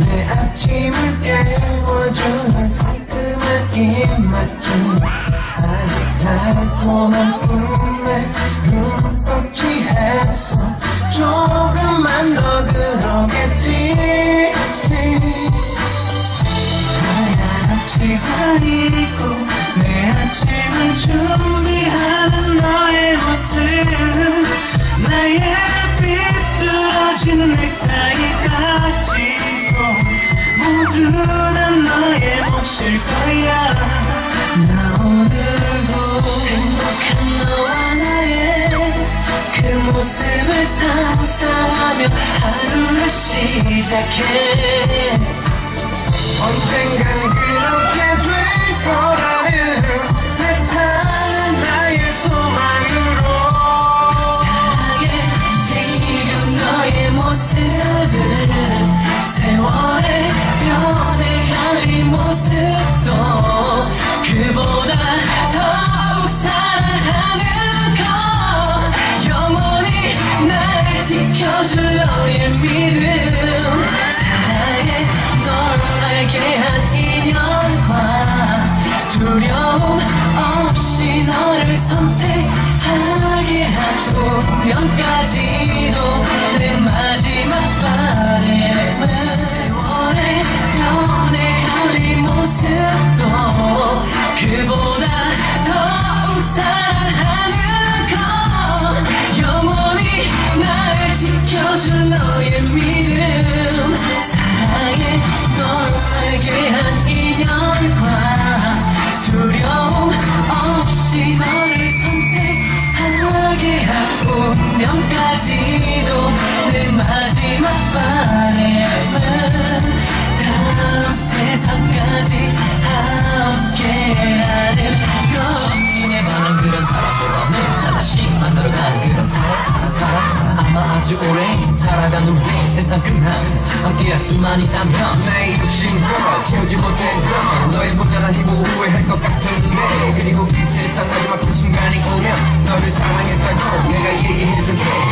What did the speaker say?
내 아침을 깨워주는 상큼한 입맛 좀 아주 달콤한 꿈에 흠뻑 취해서 조금만 더 그러겠지. 앞치마 입고 내 아침을 준비하는 너의 모습을 상상하며 하루를 시작해 두려움 없이 너를 선택하게 한 운명까지도 운명까지도 내 마지막 바램은 다음 세상까지 함께하는 것 눈에 반한 그런 없네. 하나씩 만들어간 그런 사랑 사랑 사랑 아마 아주 오래 살아간 우리 세상 끝나는 함께할 수만 있다면. 나의 욕심과 채우지 못한 건 너의 모자란 힘을 후회할 것 같은데. 그리고 이 세상 마지막 그 순간이 오